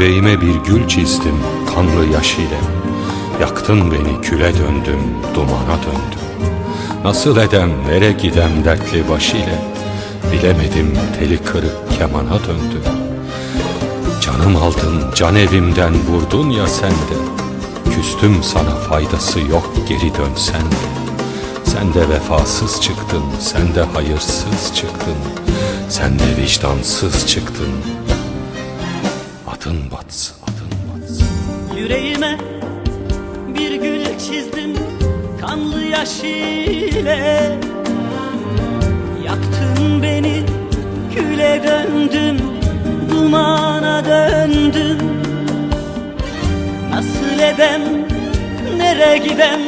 Yüreğime bir gül çizdim kanlı yaş ile Yaktın beni küle döndüm dumana döndüm. Nasıl edem nere gidem dertli baş ile Bilemedim teli kırık kemana döndüm. Canım aldın can evimden vurdun ya sen de. Küstüm sana faydası yok geri dönsen de. Sen de vefasız çıktın sen de hayırsız çıktın. Sen de vicdansız çıktın Adın batsın. Adın batsın. Yüreğime bir gül çizdim kanlı yaş ile. Yaktın beni küle döndüm dumana döndüm. Nasıl edem nere gidem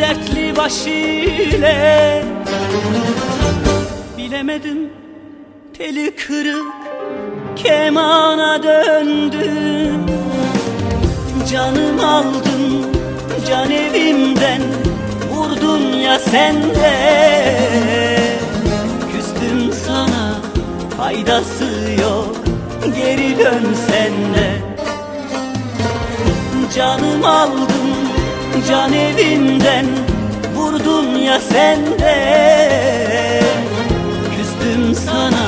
dertli baş ile. Bilemedim teli kırık kemana döndüm. Canım aldın can evimden Vurdun ya sen de. Küstüm sana faydası yok Geri dönsen de. Canım aldın can evimden Vurdun ya sen de. Küstüm sana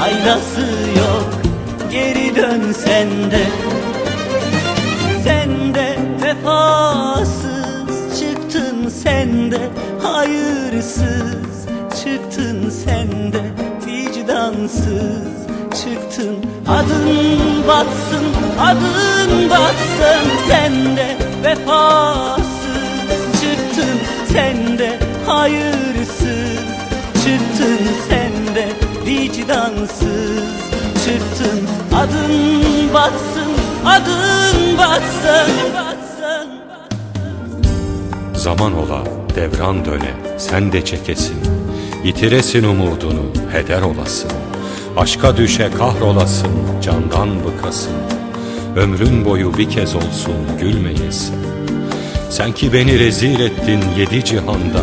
faydası yok Geri dönsen de sen de vefasız çıktın sen de hayırsız çıktın sen de vicdansız çıktın adın batsın adın batsın sen de vefasız çıktın sen de hayırsız çıktın sen vicdansız. Çıktın adın batsın adın batsın batsın Zaman ola devran döne sen de çekesin. Yitiresin umudunu heder olasın. Aşka düşe kahrolasın candan bıkasın. Ömrün boyu bir kez olsun gülmeyesin. Sen ki beni rezil ettin yedi cihanda.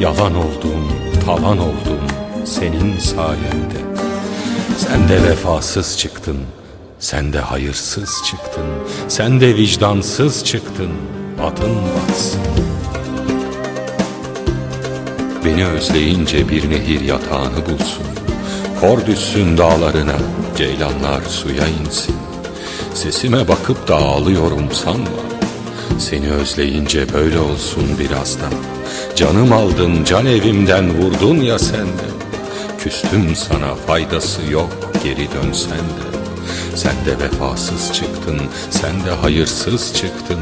Yalan oldum, talan oldum senin sayende. Sen de vefasız çıktın, sen de hayırsız çıktın Sen de vicdansız çıktın, adın batsın Beni özleyince bir nehir yatağını bulsun Kor düşsün dağlarına, ceylanlar suya insin. Sesime bakıp da ağlıyorum sanma. Seni özleyince böyle olsun birazdan. Canım aldın can evimden vurdun ya sen de Küstüm sana faydası yok geri dönsen de. Sen de vefasız çıktın, sen de hayırsız çıktın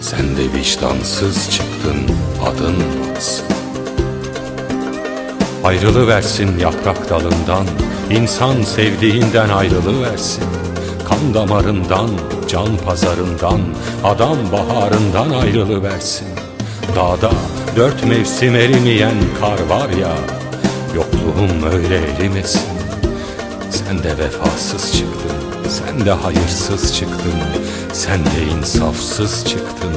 Sen de vicdansız çıktın, adın batsın Ayrılıversin yaprak dalından insan sevdiğinden ayrılıversin. Kan damarından, can pazarından Adam baharından ayrılıversin. Dağda dört mevsim erimeyen kar var ya Yokluğum öyle erimesin. Sen de vefasız çıktın Sen de hayırsız çıktın Sen de insafsız çıktın.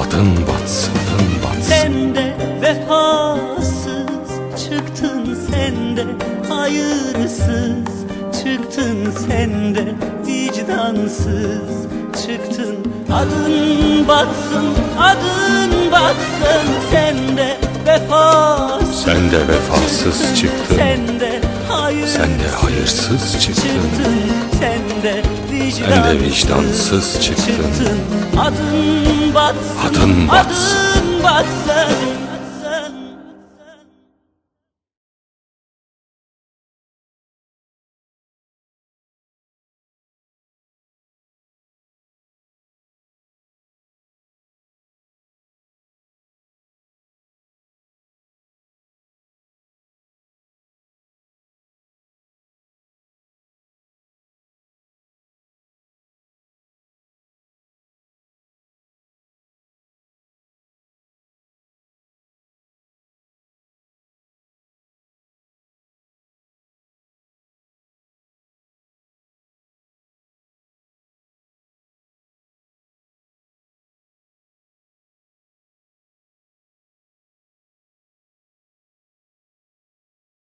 Adın batsın, adın batsın. Sen de vefasız çıktın sen de hayırsız çıktın sen de vicdansız çıktın. Adın batsın adın batsın sen de vefasız. Sen de vefasız çıktın. Sen de hayırsız Sen de hayırsız çıktın. sen de vicdansız, Sen de vicdansız çıktın. Adın batsın Adın batsın. adın batsın